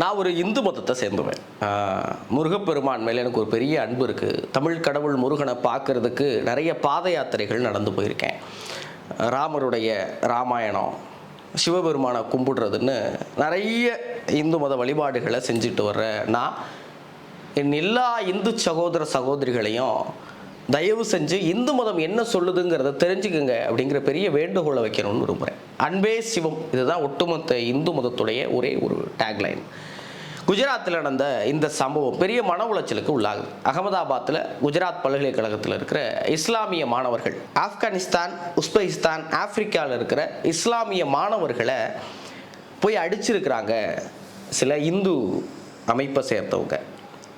நான் ஒரு இந்து மதத்தை சேர்ந்துவேன். முருகப்பெருமான் மேலே எனக்கு ஒரு பெரிய அன்பு இருக்குது தமிழ் கடவுள் முருகனை பார்க்கறதுக்கு நிறைய பாத யாத்திரைகள் நடந்து போயிருக்கேன். ராமருடைய ராமாயணம் சிவபெருமானை கும்பிடுறதுன்னு நிறைய இந்து மத வழிபாடுகளை செஞ்சுட்டு வர்ற நான் என் எல்லா இந்து சகோதர சகோதரிகளையும் தயவு செஞ்சு இந்து மதம் என்ன சொல்லுதுங்கிறத தெரிஞ்சுக்குங்க அப்படிங்கிற பெரிய வேண்டுகோளை வைக்கணும்னு விரும்புகிறேன் அன்பே சிவம் இதுதான் ஒட்டுமொத்த இந்து மதத்துடைய ஒரே ஒரு டேக்லைன் குஜராத்தில் நடந்த இந்த சம்பவம் பெரிய மன உளைச்சலுக்கு உள்ளாகுது. அகமதாபாத்தில் குஜராத் பல்கலைக்கழகத்தில் இருக்கிற இஸ்லாமிய மாணவர்கள் ஆப்கானிஸ்தான் உஸ்பெகிஸ்தான் ஆப்பிரிக்காவில் இருக்கிற இஸ்லாமிய மாணவர்களை போய் அடிச்சிருக்கிறாங்க சில இந்து அமைப்பை சேர்த்தவங்க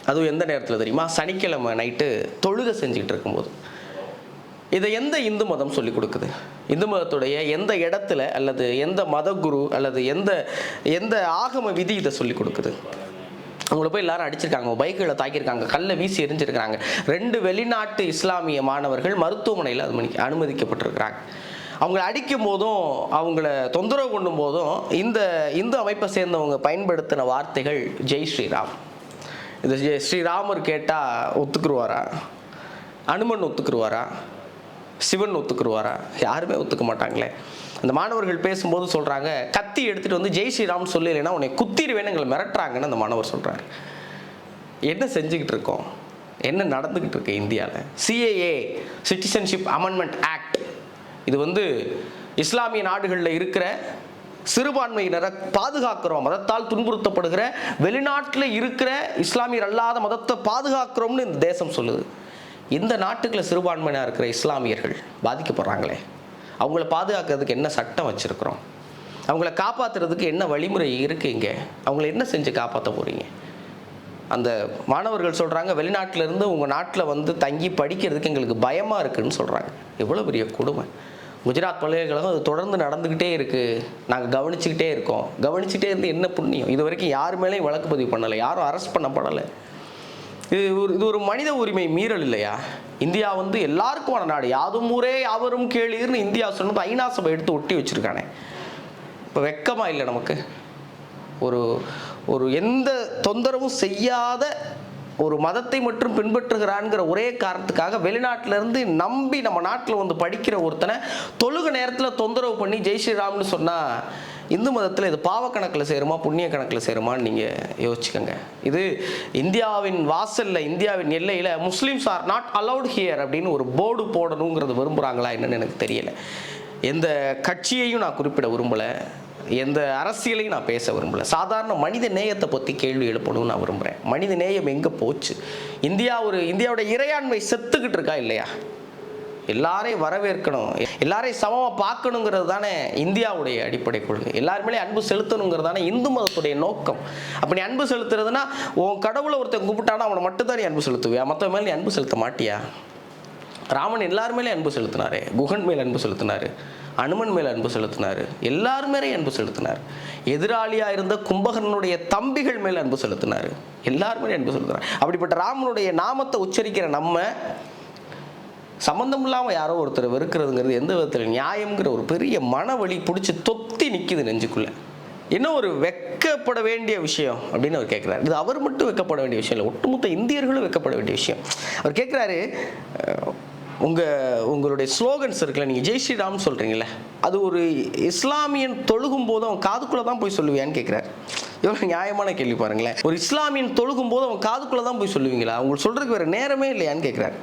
அதுவும் எந்த நேரத்தில் தெரியுமா? சனிக்கிழமை நைட்டு தொழுகை செஞ்சுக்கிட்டு இருக்கும்போது. இதை எந்த இந்து மதம் சொல்லி கொடுக்குது? இந்து மதத்துடைய எந்த இடத்துல அல்லது எந்த மதகுரு அல்லது எந்த எந்த ஆகம விதி இதை சொல்லி கொடுக்குது? அவங்கள போய் எல்லாரும் அடிச்சிருக்காங்க. பைக்குகளை தாக்கியிருக்காங்க. கல்லை வீசி எரிஞ்சிருக்கிறாங்க. ரெண்டு வெளிநாட்டு இஸ்லாமிய மாணவர்கள் மருத்துவமனையில் அனுமதி அனுமதிக்கப்பட்டிருக்கிறாங்க. அவங்கள அடிக்கும் போதும் அவங்கள தொந்தரவு கொண்டும் போதும் இந்த இந்து அமைப்பை சேர்ந்தவங்க பயன்படுத்தின வார்த்தைகள் ஜெய் ஸ்ரீராம். இது ஜெய் ஸ்ரீராமர் கேட்டால் ஒத்துக்குருவாரா? அனுமன் ஒத்துக்குருவாரா? சிவன் ஒத்துக்குருவாரா? யாருமே ஒத்துக்க மாட்டாங்களே. அந்த மாணவர்கள் பேசும்போது சொல்கிறாங்க கத்தி எடுத்துகிட்டு வந்து ஜெய் ஸ்ரீராம் சொல்லலைன்னா உன்னை குத்திடுவேன்னு எங்களை மிரட்டுறாங்கன்னு அந்த மாணவர் சொல்கிறாரு என்ன செஞ்சுக்கிட்டு இருக்கோம்? என்ன நடந்துக்கிட்டு இருக்கு இந்தியாவில் சிஏஏ சிட்டிசன்ஷிப் அமெண்ட்மெண்ட் ஆக்ட் இது வந்து இஸ்லாமிய நாடுகளில் இருக்கிற சிறுபான்மையினரை பாதுகாக்கிறோம் மதத்தால் துன்புறுத்தப்படுகிற வெளிநாட்டில் இருக்கிற இஸ்லாமியர் அல்லாத மதத்தை பாதுகாக்கிறோம்னு இந்த தேசம் சொல்லுது. இந்த நாட்டுக்குள்ள சிறுபான்மையினர் இருக்கிற இஸ்லாமியர்கள் பாதிக்கப்படுறாங்களே. அவங்கள பாதுகாக்கிறதுக்கு என்ன சட்டம் வச்சுருக்கிறோம்? அவங்கள காப்பாற்றுறதுக்கு என்ன வழிமுறை இருக்குது இங்கே? அவங்கள என்ன செஞ்சு காப்பாற்ற போகிறீங்க அந்த மாணவர்கள் சொல்கிறாங்க வெளிநாட்டிலேருந்து உங்கள் நாட்டில் வந்து தங்கி படிக்கிறதுக்கு எங்களுக்கு பயமாக இருக்குதுன்னு சொல்கிறாங்க எவ்வளோ பெரிய கொடுமை. குஜராத் பல்கலைக்கழகம் அது தொடர்ந்து நடந்துக்கிட்டே இருக்குது நாங்கள் கவனிச்சுக்கிட்டே இருக்கோம். கவனிச்சுட்டே இருந்து என்ன புண்ணியம்? இது வரைக்கும் யார் மேலேயும் வழக்கு பதிவு பண்ணலை. யாரும் அரெஸ்ட் பண்ணப்படலை. இது ஒரு இது ஒரு மனித உரிமை மீறல் இல்லையா? இந்தியா வந்து எல்லாருக்குமான நாடு. யாதும் ஊரே யாவரும் கேளீர்னு இந்தியா சொன்னது ஐநா சபை எடுத்து ஒட்டி வச்சுருக்கானே. இப்போ வெக்கமாக இல்லை நமக்கு? ஒரு ஒரு எந்த தொந்தரவும் செய்யாத ஒரு மதத்தை மட்டும் பின்பற்றுகிறான்ங்கிற ஒரே காரணத்துக்காக வெளிநாட்டிலேருந்து நம்பி நம்ம நாட்டில் வந்து படிக்கிற ஒருத்தனை தொழுக நேரத்தில் தொந்தரவு பண்ணி ஜெய் ஸ்ரீராம்னு சொன்னால் இந்து மதத்தில் இது பாவக்கணக்கில் சேருமா புண்ணிய கணக்கில் சேருமான்னு நீங்கள் யோசிச்சுக்கோங்க. இது இந்தியாவின் வாசலில் இந்தியாவின் எல்லையில் Muslims are not allowed here அப்படின்னு ஒரு போர்டு போடணுங்கிறது விரும்புகிறாங்களா என்னன்னு எனக்கு தெரியலை. எந்த கட்சியையும் நான் குறிப்பிட விரும்பலை. எந்த அரசியலையும் நான் பேச விரும்பல. சாதாரண மனித நேயத்தை பற்றி கேள்வி எழுப்பணும்னு நான் விரும்புகிறேன் மனித நேயம் எங்கே போச்சு? இந்தியா ஒரு இந்தியாவோட இறையாண்மை செத்துக்கிட்டு இருக்கா இல்லையா? எல்லாரையும் வரவேற்கணும். எல்லாரையும் சமமாக பார்க்கணுங்கிறது தானே இந்தியாவுடைய அடிப்படை கொள்கை. எல்லாருமே அன்பு செலுத்தணுங்கிறது தானே இந்து மதத்துடைய நோக்கம். அப்படி நீ அன்பு செலுத்துறதுன்னா உன் கடவுளை ஒருத்தன் கும்பிட்டானா அவனை மட்டும்தான் நீ அன்பு செலுத்துவியா? மற்ற மேலே நீ அன்பு செலுத்த மாட்டியா? ராமன் எல்லாருமேலே அன்பு செலுத்தினாரு. குகன் மேல் அன்பு செலுத்தினாரு. அனுமன் மேல் அன்பு செலுத்தினார். எல்லார் மேலே அன்பு செலுத்தினார். எதிராளியாக இருந்த கும்பகரனுடைய தம்பிகள் மேல் அன்பு செலுத்தினார். எல்லார் மேலே அன்பு செலுத்தினார். அப்படிப்பட்ட ராமனுடைய நாமத்தை உச்சரிக்கிற நம்ம சம்மந்தம் இல்லாமல் யாரோ ஒருத்தர் வெறுக்கிறதுங்கிறது எந்த விதத்தில் நியாயம்ங்கிற ஒரு பெரிய மனவழி பிடிச்சி தொத்தி நிற்கிது நெஞ்சுக்குள்ள. என்ன ஒரு வெக்கப்பட வேண்டிய விஷயம் அப்படின்னு அவர் கேட்குறாரு இது அவர் மட்டும் வெக்கப்பட வேண்டிய விஷயம் இல்லை ஒட்டுமொத்த இந்தியர்களும் வெக்கப்பட வேண்டிய விஷயம். அவர் கேட்குறாரு உங்கள் உங்களுடைய ஸ்லோகன்ஸ் இருக்குல்ல நீங்கள் ஜெய் ஸ்ரீராம் சொல்கிறீங்களே அது ஒரு இஸ்லாமியன் தொழுகும் போது அவன் காதுக்குள்ளே தான் போய் சொல்லுவியான்னு கேட்குறாரு எவ்வளோ நியாயமான கேள்வி பாருங்களேன். ஒரு இஸ்லாமியன் தொழுகும் போது அவன் காதுக்குள்ளே தான் போய் சொல்லுவீங்களா? அவங்க சொல்கிறதுக்கு வேறு நேரமே இல்லையான்னு கேட்குறாரு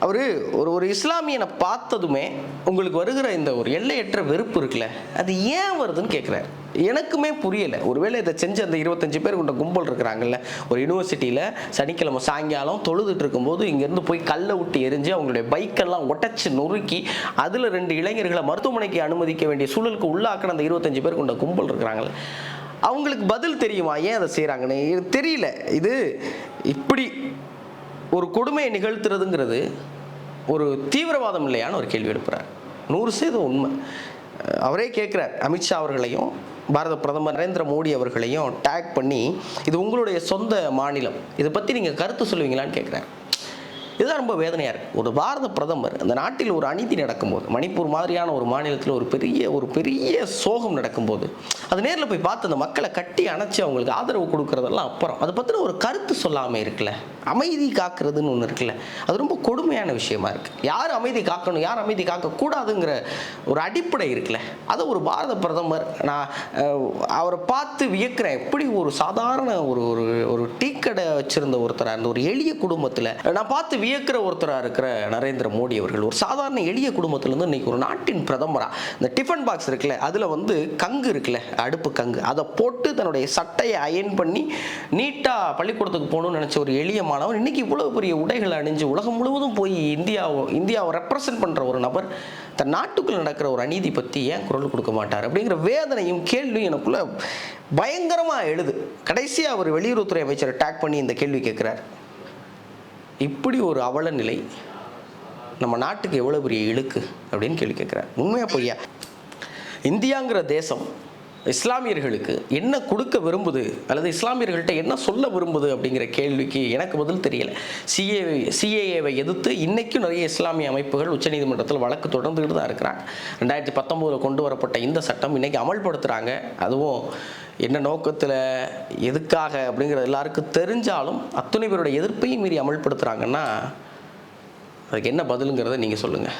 அவர் ஒரு ஒரு இஸ்லாமியனை பார்த்ததுமே உங்களுக்கு வருகிற இந்த ஒரு எல்லையற்ற வெறுப்பு இருக்குல்ல அது ஏன் வருதுன்னு கேட்குறாரு எனக்குமே புரியலை. ஒருவேளை இதை செஞ்சு அந்த இருபத்தஞ்சு பேர் கொண்ட கும்பல் இருக்கிறாங்கல்ல ஒரு யூனிவர்சிட்டியில் சனிக்கிழமை சாயங்காலம் தொழுதுட்டு இருக்கும்போது இங்கேருந்து போய் கல்லை விட்டு எரிஞ்சு அவங்களுடைய பைக்கெல்லாம் ஒட்டச்சு நொறுக்கி அதில் ரெண்டு இளைஞர்களை மருத்துவமனைக்கு அனுமதிக்க வேண்டிய சூழலுக்கு உள்ளாக்கின அந்த இருபத்தஞ்சு பேர் கொண்ட கும்பல் இருக்கிறாங்கல்ல. அவங்களுக்கு பதில் தெரியுமா? ஏன் அதை செய்கிறாங்கன்னு இது தெரியல. இது இப்படி ஒரு கொடுமையை நிகழ்த்துறதுங்கிறது ஒரு தீவிரவாதம் இல்லையான்னு ஒரு கேள்வி எழுப்புறார். நூறு சதவீதம் உண்மை. அவரே கேட்குறார் அமித்ஷா அவர்களையும் பாரத பிரதமர் நரேந்திர மோடி அவர்களையும் டேக் பண்ணி இது உங்களுடைய சொந்த மாநிலம். இதை பற்றி நீங்கள் கருத்து சொல்லுவீங்களான்னு கேட்குறேன் இதுதான் ரொம்ப வேதனையாக இருக்குது ஒரு பாரத பிரதமர் அந்த நாட்டில் ஒரு அநீதி நடக்கும்போது மணிப்பூர் மாதிரியான ஒரு மாநிலத்தில் ஒரு பெரிய ஒரு பெரிய சோகம் நடக்கும்போது அது நேரில் போய் பார்த்து அந்த மக்களை கட்டி அணைச்சி அவங்களுக்கு ஆதரவு கொடுக்கறதெல்லாம் அப்புறம். அதை பற்றின ஒரு கருத்து சொல்லாமல் இருக்குல்ல. அமைதி காக்கிறதுன்னு ஒன்று இருக்குல்ல. அது ரொம்ப கொடுமையான விஷயமா இருக்குது யார் அமைதி காக்கணும் யார் அமைதி காக்கக்கூடாதுங்கிற ஒரு அடிப்படை இருக்குல்ல. அதை ஒரு பாரத பிரதமர் நான் அவரை பார்த்து வியக்கிறேன். எப்படி ஒரு சாதாரண ஒரு ஒரு ஒரு டீ கடை வச்சிருந்த ஒருத்தராக இருந்த ஒரு எளிய குடும்பத்தில் நான் பார்த்து வியக்கிற ஒருத்தராக இருக்கிற நரேந்திர மோடி அவர்கள் ஒரு சாதாரண எளிய குடும்பத்திலேருந்து இன்னைக்கு ஒரு நாட்டின் பிரதமராக இந்த டிஃபன் பாக்ஸ் இருக்குல்ல அதில் வந்து கங்கு இருக்குல்ல அடுப்பு கங்கு. அதை போட்டு தன்னுடைய சட்டையை அயன் பண்ணி நீட்டாக பள்ளிக்கூடத்துக்கு போகணும்னு நினச்ச ஒரு எளிய மாணவன் இன்றைக்கி இவ்வளோ பெரிய உடைகளை அணிஞ்சு உலகம் முழுவதும் போய் இந்தியாவை இந்தியாவை ரெப்ரசன்ட் பண்ணுற ஒரு நபர் தன் நாட்டுக்குள் நடக்கிற ஒரு அநீதி பற்றி ஏன் குரல் கொடுக்க மாட்டார் அப்படிங்கிற வேதனையும் கேள்வியும் எனக்குள்ள பயங்கரமாக எழுது. கடைசியாக அவர் வெளியுறவுத்துறை அமைச்சரை டேக் பண்ணி இந்த கேள்வி கேட்குறாரு. இப்படி ஒரு அவல நிலை நம்ம நாட்டுக்கு எவ்வளோ பெரிய இழுக்கு அப்படின்னு கேள்வி கேட்குறேன் உண்மையாக பொய்யா? இந்தியாங்கிற தேசம் இஸ்லாமியர்களுக்கு என்ன கொடுக்க விரும்புது அல்லது இஸ்லாமியர்கள்ட்ட என்ன சொல்ல விரும்புது அப்படிங்கிற கேள்விக்கு எனக்கு பதில் தெரியல. சிஏ சிஏஏவை எதிர்த்து இன்றைக்கும் நிறைய இஸ்லாமிய அமைப்புகள் உச்சநீதிமன்றத்தில் வழக்கு தொடர்ந்துக்கிட்டு தான் இருக்கிறாங்க. ரெண்டாயிரத்தி பத்தொம்போதில் கொண்டு வரப்பட்ட இந்த சட்டம் இன்றைக்கி அமல்படுத்துகிறாங்க அதுவும் என்ன நோக்கத்தில் எதுக்காக அப்படிங்கிறது எல்லாருக்கும் தெரிஞ்சாலும் அத்துணை பேருடைய எதிர்ப்பையும் மீறி அமல்படுத்துகிறாங்கன்னா அதுக்கு என்ன பதிலுங்கிறத நீங்கள் சொல்லுங்கள்